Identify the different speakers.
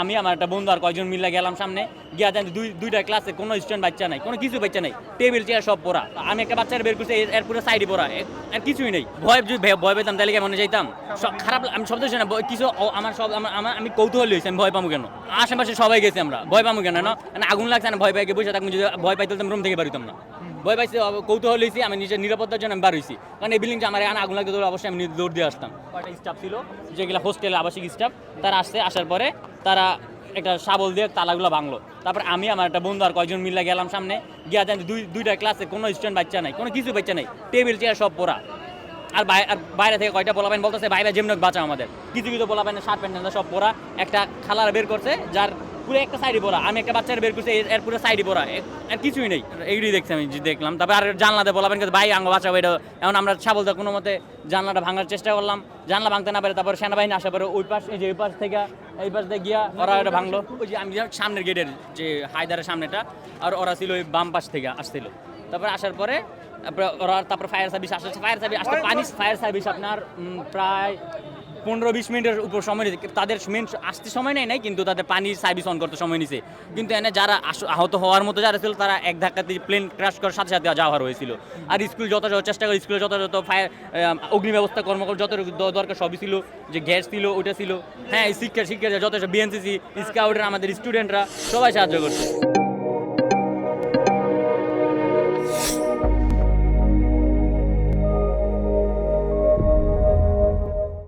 Speaker 1: আমি আমার একটা বন্ধু আর কয়েকজন মিলে গেলাম সামনে, গিয়া জানি দুই দুইটা ক্লাসে কোনো স্টুডেন্ট বাচ্চা নাই, কোনো কিছু বাচ্চা নাই টেবিল চেয়ার সব পড়া। আমি একটা বাচ্চার বের করছি এর- এর পুরো সাইডে পড়া আর কিছুই নেই। ভয় যদি ভয় পেতাম, তাহলে কেমন যাইতাম? সব খারাপ আমি শব্দ শুনে ভয়- কিছু আমার সব আমার আমি কৌতূহল হয়েছি, আমি ভয় পাবো কেন? আশেপাশে সবাই গেছি আমরা, ভয় পাবো কেন? না আগুন লাগছে না, ভয় পাই বসে থাকব যদি ভয় পাইতে রুম থেকে বেরোতাম না। ভয় পাইছি কৌতূহল হয়েছি, আমি নিজের নিরাপত্তার জন্য আমি বার হয়েছি কারণ এই বিল্ডিংটা আমার এখানে আগুন লাগতে অবশ্যই আমি দৌড় দিয়ে আসতাম। কয়টা স্টাফ ছিল? যেগুলো হোস্টেলে আবাসিক স্টাফ তারা আসছে, আসার পরে তারা একটা শাবল দিয়ে তালাগুলো ভাঙলো। তারপর আমি, আমার একটা বন্ধু আর কয়েকজন মিলে গেলাম সামনে, গিয়া দেন দুই, দুইটা ক্লাসে কোনো স্টুডেন্ট বাচ্চা নাই, কোনো কিছু বাচ্চা নাই টেবিল চেয়ার সব পড়া। আর আর বাইরে থেকে কয়টা বলাবেন বলতেছে বাইরে যেমন বাঁচা আমাদের। কিছু কিছু বলাবেন শার্ট প্যান্ট সব পরা একটা খালার বের করছে, যার পুরো একটা সাইডে পড়া আমি একটা বাচ্চার বের করছি এর- পুরো সাইডে পড়া আর কিছুই নেই। এইগুলি দেখছি আমি দেখলাম। তারপর আর জানলাতে বলাবেন ভাই আঙ্গ বাঁচাবো এটা এখন আমরা সাবলতে কোনো মতে জানলাটা ভাঙার চেষ্টা করলাম। জানলা ভাঙতে না পারে তারপর সেনাবাহিনী আসার পরে ওই পাশ এই যে ওই পাশ থেকে এই পাশ দিয়ে গিয়া ওরা এটা ভাঙলো। ওই যে আমি সামনের গেটের যে হায়দারের সামনেটা আর ওরা ছিল ওই বাম পাশ থেকে আসছিল। তারপর আসার পরে তারপরে ওরা তারপর ফায়ার সার্ভিস আসছে ফায়ার সার্ভিস আসতে পানি ফায়ার সার্ভিস আপনার প্রায় পনেরো বিশ মিনিটের উপর সময় নিয়েছে তাদের মেন আসতে সময় নেয় নাই, কিন্তু তাদের পানির সার্ভিস অন করতে সময় নিছে। কিন্তু এনে যারা আহত হওয়ার মতো যারা ছিল, তারা এক ধাক্কাতে প্লেন ক্র্যাশ করার সাথে সাথে যাওয়া হয়েছিল। আর স্কুল যথাযথ চেষ্টা করে স্কুলে যথাযথ ফায়ার অগ্নি ব্যবস্থা কর্মকর যত দরকার সবই ছিল। যে গ্যাস ছিল ওটা ছিল। হ্যাঁ শিক্ষা শিক্ষা যথেষ্ট বিএনসিসি স্কাউটের আমাদের স্টুডেন্টরা সবাই সাহায্য করছে।